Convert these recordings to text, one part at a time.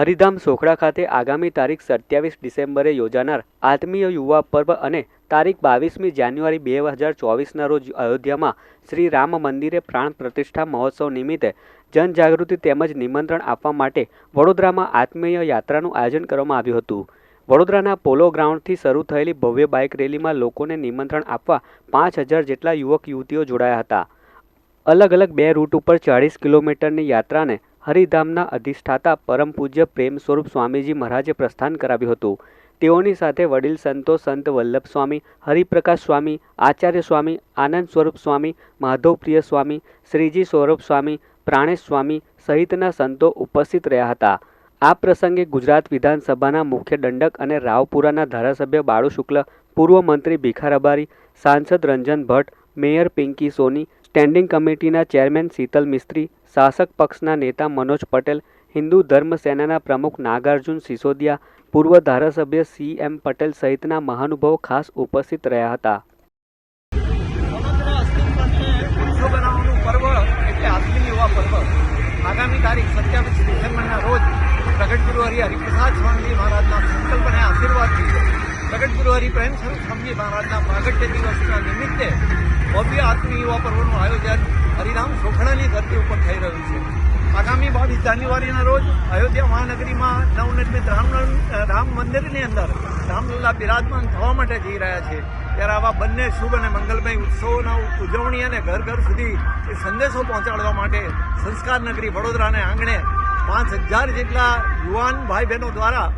હરિધામ સોખડા ખાતે આગામી તારીખ સત્યાવીસ ડિસેમ્બરે યોજાનાર આત્મીય યુવા પર્વ અને તારીખ બાવીસમી જાન્યુઆરી બે હજાર ચોવીસના રોજ અયોધ્યામાં શ્રી રામ મંદિરે પ્રાણ પ્રતિષ્ઠા મહોત્સવ નિમિત્તે જનજાગૃતિ તેમજ નિમંત્રણ આપવા માટે વડોદરામાં આત્મીય યાત્રાનું આયોજન કરવામાં આવ્યું હતું. વડોદરાના પોલો ગ્રાઉન્ડથી શરૂ થયેલી ભવ્ય બાઇક રેલીમાં લોકોને નિમંત્રણ આપવા પાંચ હજાર જેટલા યુવક યુવતીઓ જોડાયા હતા. અલગ અલગ બે રૂટ ઉપર ચાળીસ કિલોમીટરની યાત્રાને હરિધામના અધિષ્ઠાતા પરમ પૂજ્ય પ્રેમ સ્વરૂપ સ્વામીજી મહારાજે પ્રસ્થાન કરાવ્યું હતું. તેઓની સાથે વડીલ સંતો સંત વલ્લભ સ્વામી હરિપ્રકાશ સ્વામી, આચાર્ય સ્વામી, આનંદ સ્વરૂપ સ્વામી, માધવપ્રિય સ્વામી, શ્રીજી સૌરભ સ્વામી, પ્રાણેશ સ્વામી સહિતના સંતો ઉપસ્થિત રહ્યા હતા. આ પ્રસંગે ગુજરાત વિધાનસભાના મુખ્ય દંડક અને રાવપુરાના ધારાસભ્ય બાળુ શુક્લ પૂર્વ મંત્રી ભીખા રબારી સાંસદ રંજન ભટ્ટ, મેયર પિંકી સોની સ્ટેન્ડિંગ કમિટીના ચેરમેન શીતલ મિસ્ત્રી, શાસક પક્ષના નેતા મનોજ પટેલ, હિન્દુ ધર્મ સેનાના પ્રમુખ નાગાર્જુન સિસોદિયા, પૂર્વ ધારાસભ્ય સી એમ પટેલ સહિતના મહાનુભાવો ખાસ ઉપસ્થિત રહ્યા હતા. આગામી તારીખ સત્યાવીસ ડિસેમ્બરના રોજ પ્રગટ ગુરુ હરિ હરિપ્રસાદ સ્વામી મહારાજના સંકલ્પ અને આશીર્વાદથી પ્રગટ ગુરુ હરિ પ્રેમ સ્વરૂપ સ્વામી મહારાજના પ્રાગટ્ય દિવસના નિમિત્તે ભવ્ય આત્મી યુવા પર્વનું આયોજન હરિરામ સોખડાની ધરતી ઉપર થઈ રહ્યું છે. આગામી બાવીસ જાન્યુઆરીના રોજ અયોધ્યા મહાનગરીમાં નવનિર્મિત રામ રામ મંદિરની અંદર રામલલ્લા બિરાજમાન થવા માટે જઈ રહ્યા છે. ત્યારે આવા બંને શુભ અને મંગલમય ઉત્સવોના ઉજવણી અને ઘર ઘર સુધી એ સંદેશો પહોંચાડવા માટે સંસ્કાર નગરી વડોદરાને આંગણે પાંચ હજાર જેટલા યુવાન ભાઈ બહેનો દ્વારા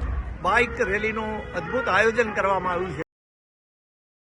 બાઇક રેલીનું અદ્ભુત આયોજન કરવામાં આવ્યું છે.